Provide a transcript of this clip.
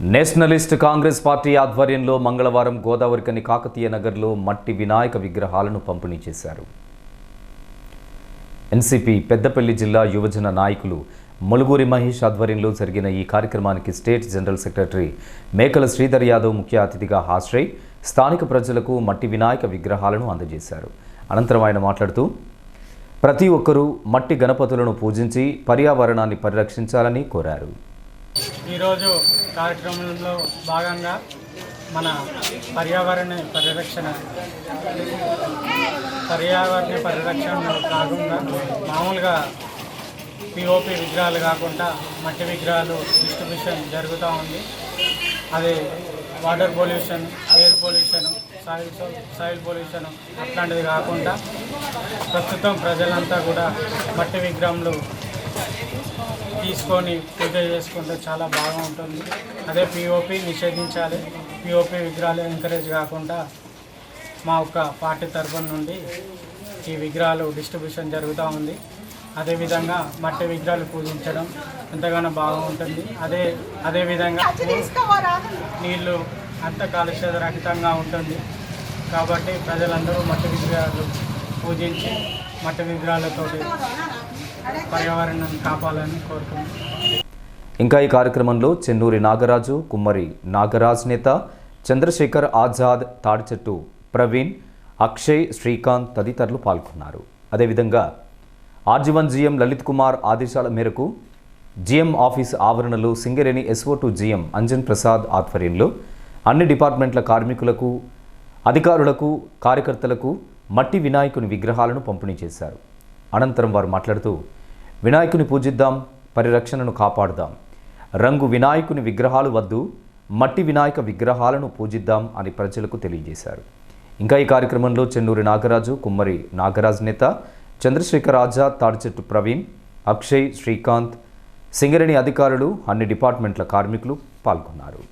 Nationalist Congress party ఆధ్వర్యంలో మంగళవారం గోదావరికని కాకతీయ నగర్లో మట్టి వినాయక విగ్రహాలను పంపిణీ చేశారు. ఎన్సిపి పెద్దపల్లి జిల్లా యువజన నాయకులు ములుగూరి మహేష్ ఆధ్వర్యంలో జరిగిన ఈ కార్యక్రమానికి స్టేట్ జనరల్ సెక్రటరీ మేకల శ్రీధర్ యాదవ్ ముఖ్య అతిథిగా హాజరై స్థానిక ప్రజలకు మట్టి వినాయక విగ్రహాలను అందజేశారు. అనంతరం ఆయన మాట్లాడుతూ ప్రతి ఒక్కరూ మట్టి గణపతులను పూజించి పర్యావరణాన్ని పరిరక్షించాలని కోరారు. ఈరోజు కార్యక్రమంలో భాగంగా మన పర్యావరణ పరిరక్షణ పర్యావరణ పరిరక్షణ కాకుండా మామూలుగా పిఓపి విగ్రహాలు కాకుండా మట్టి విగ్రహాలు డిస్ట్రిబ్యూషన్ జరుగుతూ ఉంది. అది water pollution air pollution soil soil pollution అట్లాంటివి కాకుండా ప్రస్తుతం ప్రజలంతా కూడా మట్టి విగ్రహంలో తీసుకొని పూజ చేసుకుంటే చాలా బాగా ఉంటుంది అదే పిఓపి నిషేధించాలి. పిఓపి విగ్రహాలు ఎంకరేజ్ కాకుండా మా ఒక్క పార్టీ తరఫున నుండి ఈ విగ్రహాలు డిస్ట్రిబ్యూషన్ జరుగుతూ ఉంది. అదేవిధంగా మట్టి విగ్రహాలు పూజించడం ఎంతగానో బాగుంటుంది. అదే అదేవిధంగా నీళ్ళు అంత కాలుష్య రహితంగా ఉంటుంది. కాబట్టి ప్రజలందరూ మట్టి విగ్రహాలు పూజించి మట్టి విగ్రహాలతోటి పర్యావరణాన్ని కాపాలని కోరుతున్నాను ఇంకా ఈ కార్యక్రమంలో చెన్నూరి నాగరాజు కుమ్మరి నాగరాజ్ నేత చంద్రశేఖర్ ఆజాద్ తాడిచెట్టు ప్రవీణ్ అక్షయ్ శ్రీకాంత్ తదితరులు పాల్గొన్నారు. అదేవిధంగా ఆర్జీవన్ జీఎం లలిత్ కుమార్ ఆదేశాల మేరకు జీఎం ఆఫీస్ ఆవరణలో Singareni SO to GM Anjan Prasad ఆధ్వర్యంలో అన్ని డిపార్ట్మెంట్ల కార్మికులకు అధికారులకు కార్యకర్తలకు మట్టి వినాయకుని విగ్రహాలను పంపిణీ చేశారు. అనంతరం వారు మాట్లాడుతూ వినాయకుని పూజిద్దాం పరిరక్షణను కాపాడుదాం. రంగు వినాయకుని విగ్రహాలు వద్దు మట్టి వినాయక విగ్రహాలను పూజిద్దాం అని ప్రజలకు తెలియజేశారు. ఇంకా ఈ కార్యక్రమంలో చెన్నూరి నాగరాజు కుమ్మరి నాగరాజ్ నేత చంద్రశేఖర్ ఆజాద్ తాడిచెట్టు ప్రవీణ్ అక్షయ్ శ్రీకాంత్ సింగరేణి అధికారులు అన్ని డిపార్ట్మెంట్ల కార్మికులు పాల్గొన్నారు.